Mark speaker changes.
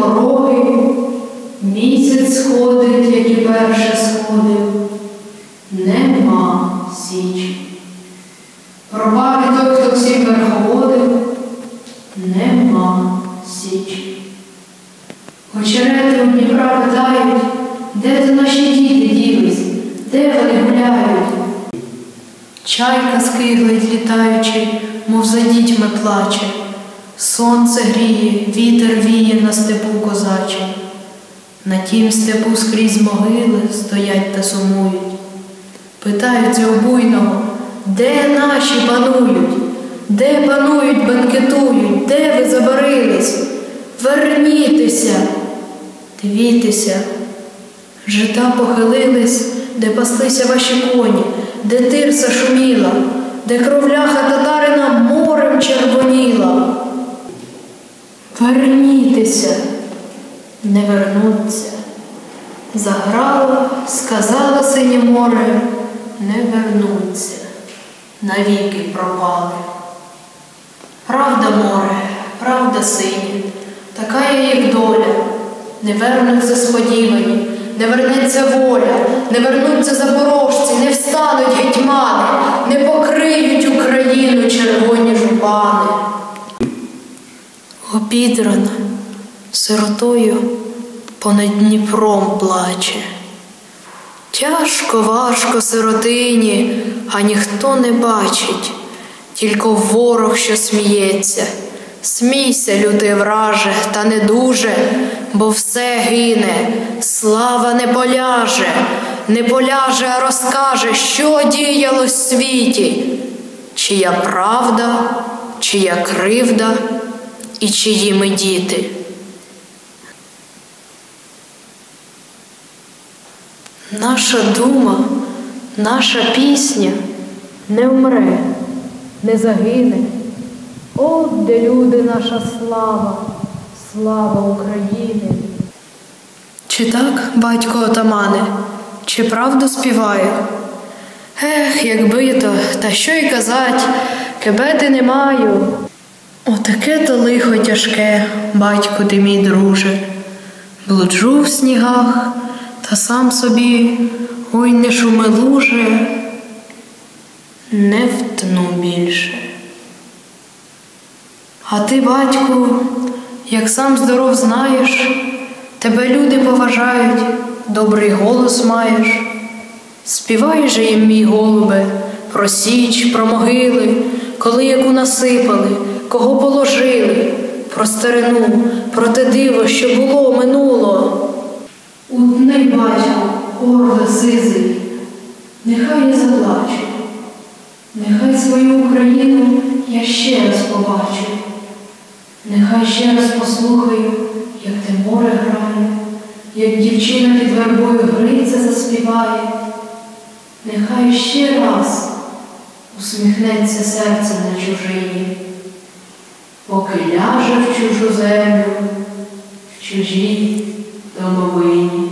Speaker 1: пороги, місяць сходить, як і перше сходив, нема січі. Пропав той, хто всіх верховодив, нема січі. Очерети у Дніпра питають, де то наші діти ділись, де вони гуляють. Чайка скиглить літаючи, мов за дітьми плаче. Сонце гріє, вітер віє на степу козаче. На тім степу скрізь могили стоять та сумують. Питаються у буйного, де наші панують, де панують, бенкетують, де ви забарились? Вернітеся, дивіться, жита похилились, де паслися ваші коні, де тирса шуміла, де кровляха татарина морем червоніла. Вернітеся, не вернуться. Заграло, сказала синє море, не вернуться, навіки пропали. Правда, море, правда, синє, така є їх доля, не вернуться сподівані, не вернеться воля, не вернуться запорожці, не встануть гетьмани, не покриють Україну червоні жупани. Обідрана сиротою понад Дніпром плаче. Тяжко, важко сиротині, а ніхто не бачить, тільки ворог, що сміється. Смійся, лютий враже, та не дуже, бо все гине, слава не поляже, не поляже, а розкаже, що діялось в світі, чия правда, чия кривда і чиї ми діти. Наша дума, наша пісня не вмре, не загине. От де люди наша слава, слава України. Чи так, батько отамане, чи правду співає? Ех, якби то, та що й казать, кебети не маю. Отаке то лихо тяжке, батько ти мій друже, блуджу в снігах, та сам собі ой не шуми луже, не втну більше. А ти, батьку, як сам здоров знаєш, тебе люди поважають, добрий голос маєш. Співай же їм, мій голубе, про січ, про могили, коли яку насипали, кого положили, про старину, про те диво, що було, минуло. Утни, батьку, орда сизий, нехай я заплачу, нехай свою Україну я ще раз побачу, нехай ще раз послухаю, як те море грає, як дівчина під вербою гриця заспіває, нехай ще раз усміхнеться серце на чужині, поки ляже в чужу землю, в чужій Então, Boboene,